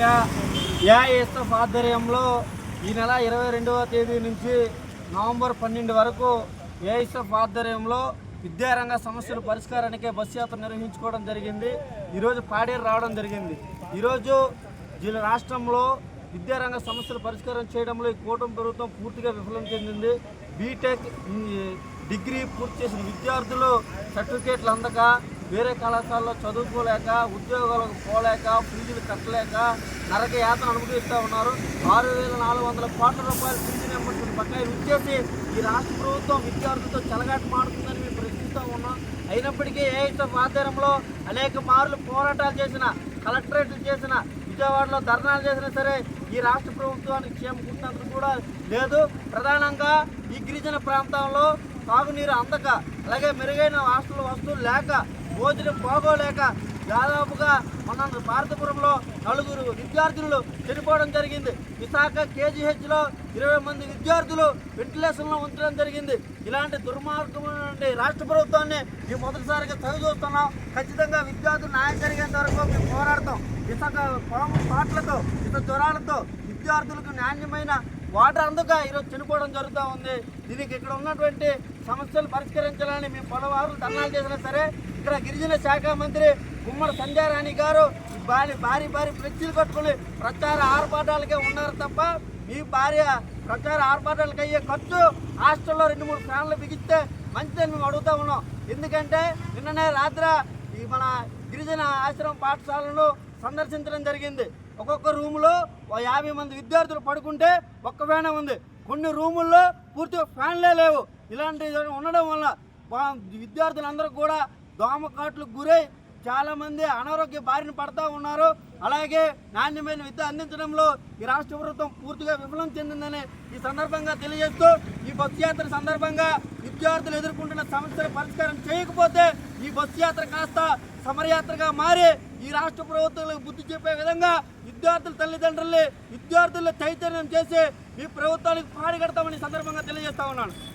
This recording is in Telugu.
శాఖ ఏఐఎస్ఎఫ్ ఆధ్వర్యంలో ఈ నెల ఇరవై రెండవ తేదీ నుంచి నవంబర్ పన్నెండు వరకు ఏఐఎస్ఎఫ్ ఆధ్వర్యంలో విద్యారంగ సమస్యల పరిష్కారానికే బస్సు యాత్ర నిర్వహించుకోవడం జరిగింది. ఈరోజు పాడేరు రావడం జరిగింది. ఈరోజు జిల్లా రాష్ట్రంలో విద్యారంగ సమస్యలు పరిష్కారం చేయడంలో ఈ కూటమి ప్రభుత్వం పూర్తిగా విఫలం చెందింది. బీటెక్ డిగ్రీ పూర్తి చేసిన విద్యార్థులు సర్టిఫికేట్లు అందక వేరే కళాశాలలో చదువుకోలేక ఉద్యోగాలకు పోలేక ఫీజులు కట్టలేక నరక యాతన అనుభవిస్తూ ఉన్నారు. ఆరు వేల నాలుగు వందల కోట్ల రూపాయల ఫీజు నెంబర్ బకాయిలు ఇచ్చేసి ఈ రాష్ట్ర ప్రభుత్వం విద్యార్థులతో చెలగాట మాడుతుందని మేము ప్రశ్నిస్తూ ఉన్నాం. అయినప్పటికీ ఏఐఎస్ఎఫ్ ఆధ్వర్యంలో అనేక మార్లు పోరాటాలు చేసిన కలెక్టరేట్లు చేసిన విజయవాడలో ధర్నాలు చేసినా సరే ఈ రాష్ట్ర ప్రభుత్వానికి క్షేమకుంటున్నందుకు కూడా లేదు. ప్రధానంగా ఈ గిరిజన ప్రాంతంలో తాగునీరు అందక అలాగే మెరుగైన హాస్టల్ వస్తువులు లేక భోజనం పోగోలేక దాదాపుగా మన భారతపురంలో నలుగురు విద్యార్థులు చనిపోవడం జరిగింది. విశాఖ కేజీహెచ్లో ఇరవై మంది విద్యార్థులు వెంటిలేషన్లో ఉంచడం జరిగింది. ఇలాంటి దుర్మార్గమైన రాష్ట్ర ప్రభుత్వాన్ని మేము మొదటిసారిగా చదువు చూస్తున్నాం ఖచ్చితంగా విద్యార్థులు న్యాయం జరిగేంత వరకు మేము పోరాడతాం. ఇసుక పొలం పాటలతో ఇత జ్వరాలతో విద్యార్థులకు నాణ్యమైన వాటర్ అందుక ఈరోజు చనిపోవడం జరుగుతూ ఉంది. దీనికి ఇక్కడ ఉన్నటువంటి సమస్యలు పరిష్కరించాలని మేము పలువారు ధర్నాలు చేసినా సరే ఇక్కడ గిరిజన శాఖ మంత్రి గుమ్మడి సంధ్యారాణి గారు భారీ భారీ భారీ ఫ్లెక్సీలు కట్టుకుని ప్రచార ఆర్భాటాలకే ఉన్నారు తప్ప మీ భార్య ప్రచార ఆర్భాటాలకు అయ్యే ఖర్చు హాస్టల్లో రెండు మూడు ఫ్యాన్లు బిగిస్తే మంచిదని మేము అడుగుతా ఉన్నాం. ఎందుకంటే నిన్ననే రాత్ర ఈ మన గిరిజన ఆశ్రమం పాఠశాలను సందర్శించడం జరిగింది. ఒక్కొక్క రూములో ఓ యాభై మంది విద్యార్థులు పడుకుంటే ఒక్క ఫ్యాన్ ఉంది. కొన్ని రూముల్లో పూర్తిగా ఫ్యాన్లే లేవు. ఇలాంటి ఉండడం వల్ల విద్యార్థులందరూ కూడా దోమకాట్లకు గురై చాలామంది అనారోగ్య బారిన పడతా ఉన్నారు. అలాగే నాణ్యమైన విద్య అందించడంలో ఈ రాష్ట్ర ప్రభుత్వం పూర్తిగా విఫలం చెందిందని ఈ సందర్భంగా తెలియజేస్తూ ఈ బస్సు యాత్ర సందర్భంగా విద్యార్థులు ఎదుర్కొంటున్న సమస్యల పరిష్కారం చేయకపోతే ఈ బస్సు యాత్ర కాస్త సమరయాత్రగా మారి ఈ రాష్ట్ర ప్రభుత్వాలకు బుద్ధి చెప్పే విధంగా విద్యార్థుల తల్లిదండ్రుల్ని విద్యార్థుల చైతన్యం చేసి ఈ ప్రభుత్వానికి పాడిగడతామని ఈ సందర్భంగా తెలియజేస్తా ఉన్నాను.